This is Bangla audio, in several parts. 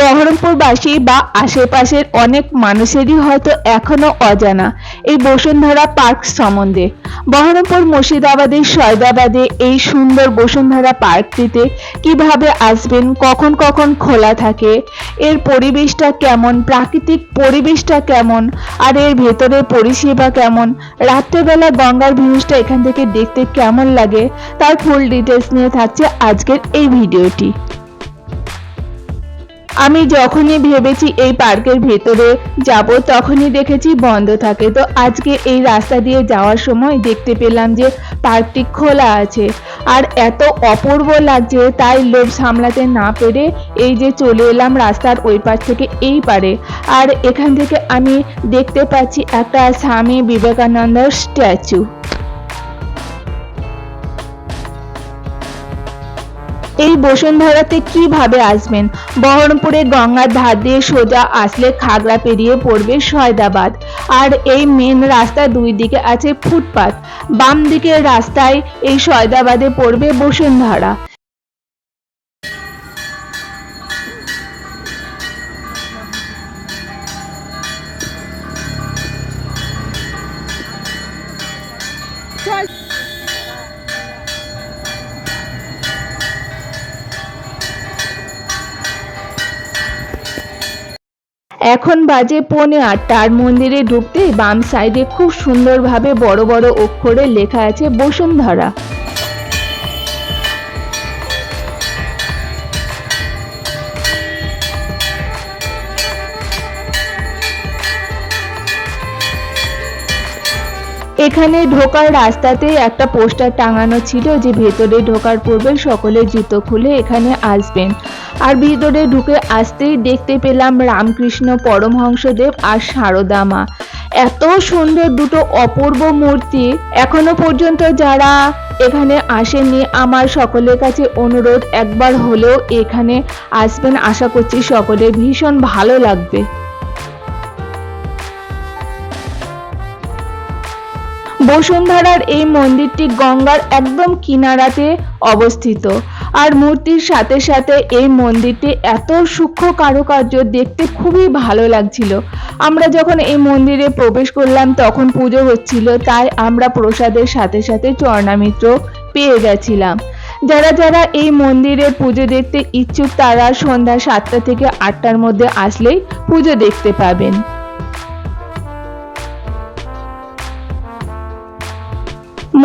বহরমপুরবাসী বা আশেপাশের অনেক মানুষেরই হয়তো এখনও অজানা এই বসুন্ধরা পার্ক সম্বন্ধে। বহরমপুর মুর্শিদাবাদের সয়দাবাদে এই সুন্দর বসুন্ধরা পার্কটিতে কীভাবে আসবেন, কখন কখন খোলা থাকে, এর পরিবেশটা কেমন, প্রাকৃতিক পরিবেশটা কেমন, আর এর ভেতরের পরিষেবা কেমন, রাত্রেবেলা গঙ্গার ভিউজটা এখান থেকে দেখতে কেমন লাগে, তার ফুল ডিটেলস নিয়ে থাকছে আজকের এই ভিডিওটি। আমি যখনই ভেবেছি এই পার্কের ভেতরে যাব, তখনই দেখেছি বন্ধ থাকে। তো আজকে এই রাস্তা দিয়ে যাওয়ার সময় দেখতে পেলাম যে পার্কটি খোলা আছে। আর এত অপূর্ব লাগছে, তাই লোভ সামলাতে না পেরে এই যে চলে এলাম রাস্তার ওই পার থেকে এই পারে। আর এখান থেকে আমি দেখতে পাচ্ছি একটা স্বামী বিবেকানন্দর স্ট্যাচু। এই বসুন্ধরাতে কীভাবে আসবেন? বহরমপুরের গঙ্গার ধার দিয়ে সোজা আসলে খাগড়া পেরিয়ে পড়বে সয়দাবাদ। আর এই মেন রাস্তা দুই দিকে আছে ফুটপাত। বাম দিকের রাস্তায় এই সয়দাবাদে পড়বে বসুন্ধরা। এখন বাজে পৌনে আর মন্দিরে ঢুকতে বাম সাইডে খুব সুন্দরভাবে বড় বড় অক্ষরে লেখা আছে বসুন্ধরা। এখানে ঢোকার রাস্তাতে একটা পোস্টার টাঙানো ছিল যে ভেতরে ঢোকার পূর্বে সকলে জুতো খুলে এখানে আসবেন। আর ভিতরে ঢুকে আসতেই দেখতে পেলাম রামকৃষ্ণ পরমহংসদেব আর সারদা মা। এত সুন্দর দুটো অপূর্ব মূর্তি এখনও পর্যন্ত যারা এখানে আসেননি, আমার সকলের কাছে অনুরোধ, একবার হলেও এখানে আসবেন। আশা করছি সকলে ভীষণ ভালো লাগবে। বসুন্ধরার এই মন্দিরটি গঙ্গার একদম কিনারাতে অবস্থিত। আর মূর্তির সাথে সাথে এই মন্দিরটি এত সূক্ষ্ম কারুকার্য দেখতে খুবই ভালো লাগছিল। আমরা যখন এই মন্দিরে প্রবেশ করলাম, তখন পুজো হচ্ছিল, তাই আমরা প্রসাদের সাথে সাথে চর্ণামিত্র পেয়ে গেছিলাম। যারা যারা এই মন্দিরে পুজো দেখতে ইচ্ছুক, তারা সন্ধ্যা সাতটা থেকে আটটার মধ্যে আসলেই পুজো দেখতে পাবেন।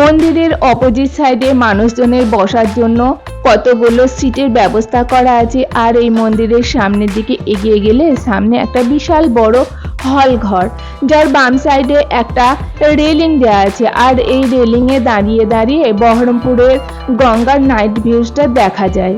মন্দিরের অপোজিট সাইডে মানুষজনের বসার জন্য কতগুলো সিটের ব্যবস্থা করা আছে আর এই মন্দিরের সামনের দিকে এগিয়ে গেলে সামনে একটা বিশাল বড় হল ঘর, যার বাম সাইডে একটা রেলিং দেওয়া আছে আর এই রেলিংয়ে দাঁড়িয়ে দাঁড়িয়ে বহরমপুরের গঙ্গার নাইট ভিউজটা দেখা যায়।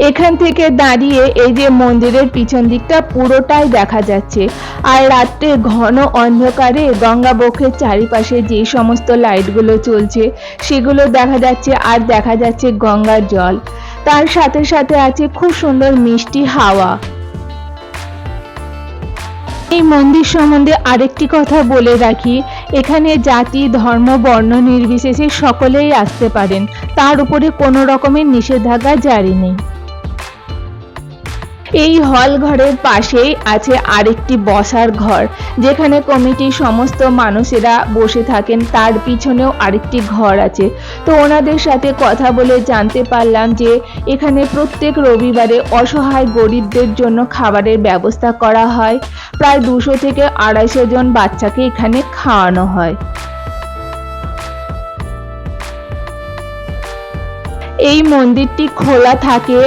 এখান থেকে দাঁড়িয়ে এই যে মন্দিরের পিছন দিকটা পুরোটাই দেখা যাচ্ছে। আর রাত্রে ঘন অন্ধকারে গঙ্গা বক্ষের চারিপাশে যে সমস্ত লাইটগুলো চলছে, সেগুলো দেখা যাচ্ছে আর দেখা যাচ্ছে গঙ্গার জল। তার সাথে সাথে আছে খুব সুন্দর মিষ্টি হাওয়া। এই মন্দির সম্বন্ধে আরেকটি কথা বলে রাখি, এখানে জাতি, ধর্ম, বর্ণ নির্বিশেষে সকলেই আসতে পারেন। তার উপরে কোনো রকমের নিষেধাজ্ঞা জারি নেই। এই হল ঘরের পাশেই আছে আরেকটি বসার ঘর, যেখানে কমিটির সমস্ত মানুষেরা বসে থাকেন। তার পিছনেও আরেকটি ঘর আছে। তো ওনাদের সাথে কথা বলে জানতে পারলাম যে, এখানে প্রত্যেক রবিবারে অসহায় গরিবদের জন্য খাবারের ব্যবস্থা করা হয়। প্রায় দুশো থেকে আড়াইশো জন বাচ্চাকে এখানে খাওয়ানো হয়। এই মন্দিরটি খোলা থাকে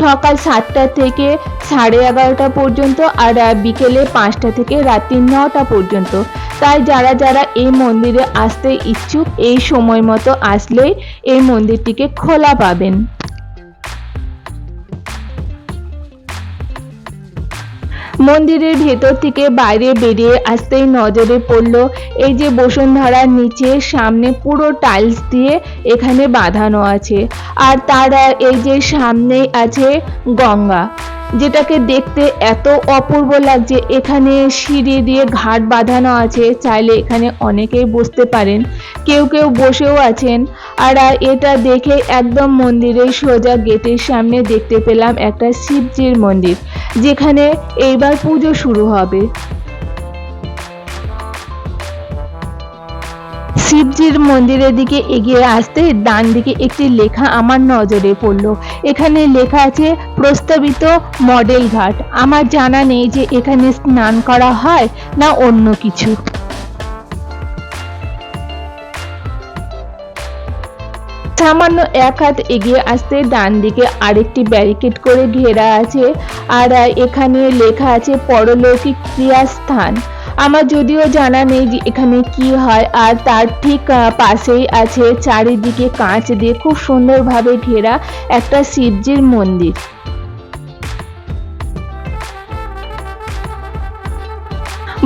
সকাল সাতটা থেকে সাড়ে এগারোটা পর্যন্ত আর বিকেলে পাঁচটা থেকে রাত্রি নটা পর্যন্ত। তাই যারা যারা এই মন্দিরে আসতে ইচ্ছুক, এই সময় মতো আসলেই এই মন্দিরটিকে খোলা পাবেন। মন্দিরের ভেতর থেকে বাইরে বেরিয়ে আসতেই নজরে পড়ল এই যে বসুন্ধরার নিচে, সামনে পুরো টাইলস দিয়ে এখানে বাঁধানো আছে। আর তারা, এই যে সামনেই আছে গঙ্গা। যেটাকে দেখতে এত অপূর্ব লাগছে। এখানে সিঁড়ি দিয়ে ঘাট বাঁধানো আছে। চাইলে এখানে অনেকেই বসতে পারেন। কেউ কেউ বসেও আছেন। আর এটা দেখে একদম মন্দিরের সোজা গেটের সামনে দেখতে পেলাম একটা শিবজির মন্দির, যেখানে এইবার পুজো শুরু হবে। শিবজির মন্দিরের দিকে এগিয়ে আসতে ডান দিকে একটি লেখা আমার নজরে পড়ল। এখানে লেখা আছে, প্রস্তাবিত মডেল ঘাট। আমার জানা নেই যে এখানে স্নান করা হয় না অন্য কিছু। সামান্য এক হাত এগিয়ে আসতে ডান দিকে আরেকটি ব্যারিকেড করে ঘেরা আছে, আর এখানে লেখা আছে, পরলৌকিক ক্রিয়াস্থান। আমার যদিও জানা নেই যে এখানে কি হয়, আর তার ঠিক পাশেই আছে চারিদিকে কাঁচ দিয়ে খুব সুন্দরভাবে ঘেরা একটা শিবজির মন্দির।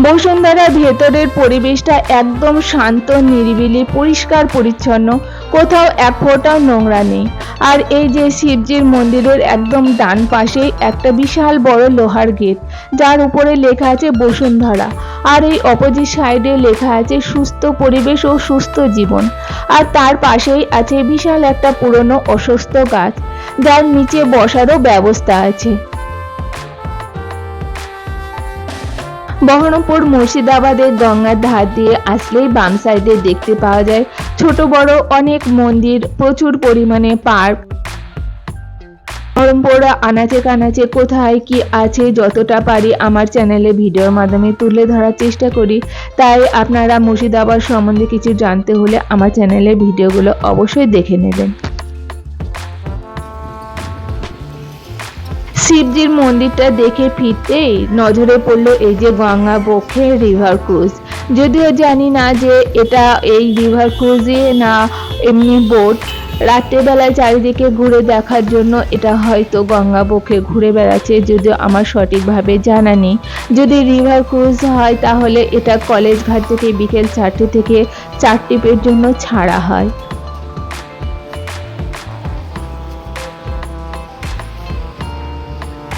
বসুন্ধরা ভেতরের পরিবেশটা একদম শান্ত, নিরিবিলি, পরিষ্কার, পরিচ্ছন্ন। কোথাও এক ফোঁটাও নোংরা নেই। আর এই যে শিবজির মন্দিরের একদম ডান পাশে একটা বিশাল বড় লোহার গেট, যার উপরে লেখা আছে বসুন্ধরা। আর এই অপোজিট সাইডে লেখা আছে সুস্থ পরিবেশ ও সুস্থ জীবন। আর তার পাশেই আছে বিশাল একটা পুরনো অসুস্থ গাছ, যার নিচে বসারও ব্যবস্থা আছে। বহরমপুর মুর্শিদাবাদের গঙ্গার ধার দিয়ে আসলেই বাম সাইডে দেখতে পাওয়া যায় ছোট, বড় অনেক মন্দির, প্রচুর পরিমাণে পার্ক। বহরমপুর আনাচে কানাচে কোথায় কি আছে যতটা পারি আমার চ্যানেলে ভিডিওর মাধ্যমে তুলে ধরার চেষ্টা করি। তাই আপনারা মুর্শিদাবাদ সম্বন্ধে কিছু জানতে হলে আমার চ্যানেলের ভিডিওগুলো অবশ্যই দেখে নেবেন। শিবজির মন্দিরটা দেখে ফিরতেই নজরে পড়ল এই যে গঙ্গা বক্ষে রিভার ক্রুজ। যদিও জানি না যে এটা এই রিভার ক্রুজে না এমনি বোট। রাত্রেবেলায় চারিদিকে ঘুরে দেখার জন্য এটা হয়তো গঙ্গা বক্ষে ঘুরে বেড়াচ্ছে, যদিও আমার সঠিকভাবে জানা নেই। যদি রিভার ক্রুজ হয়, তাহলে এটা কলেজ ঘাট থেকে বিকেল চারটে থেকে চার টিপের জন্য ছাড়া হয়।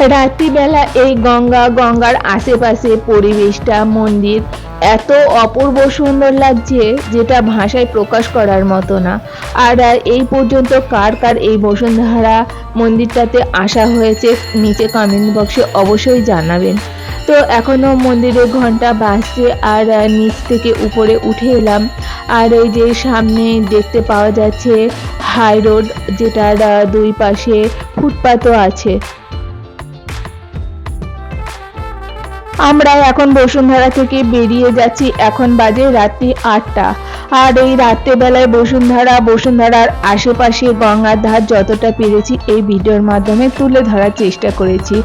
রাত্রিবেলা এই গঙ্গা, গঙ্গার আশেপাশে পরিবেশটা, মন্দির এত অপূর্ব সুন্দর লাগছে যেটা ভাষায় প্রকাশ করার মতো না। আর এই পর্যন্ত কার কার এই বসুন্ধরা মন্দিরটাতে আসা হয়েছে নিচে কমেন্ট বক্সে অবশ্যই জানাবেন। তো এখনও মন্দিরের ঘণ্টা বাজছে আর নিচ থেকে উপরে উঠে এলাম। আর এই যে সামনে দেখতে পাওয়া যাচ্ছে হাই রোড যেটার দুই পাশে ফুটপাতও আছে। আমরা এখন বসুন্ধরা থেকে বেরিয়ে যাচ্ছি এখন বাজে রাত্রি আটটা। আর এই রাত্রেবেলায় বসুন্ধরা, বসুন্ধরার আশেপাশে গঙ্গার ধার যতটা পেরেছি, এই ভিডিওর মাধ্যমে তুলে ধরার চেষ্টা করেছি।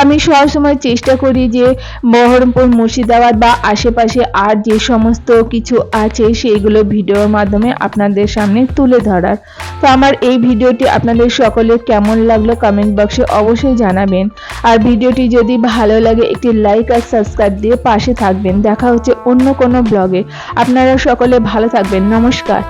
আমি সবসময় চেষ্টা করি যে বহরমপুর, মুর্শিদাবাদ বা আশেপাশে আর যে সমস্ত কিছু আছে, সেইগুলো ভিডিওর মাধ্যমে আপনাদের সামনে তুলে ধরার। তো আমার এই ভিডিওটি আপনাদের সকলের কেমন লাগল কমেন্ট বক্সে অবশ্যই জানাবেন। আর ভিডিওটি যদি ভালো লাগে, একটি লাইক আর সাবস্ক্রাইব দিয়ে পাশে থাকবেন। দেখা হচ্ছে অন্য কোনো ব্লগে। আপনারা সকলে ভালো থাকবেন। নমস্কার।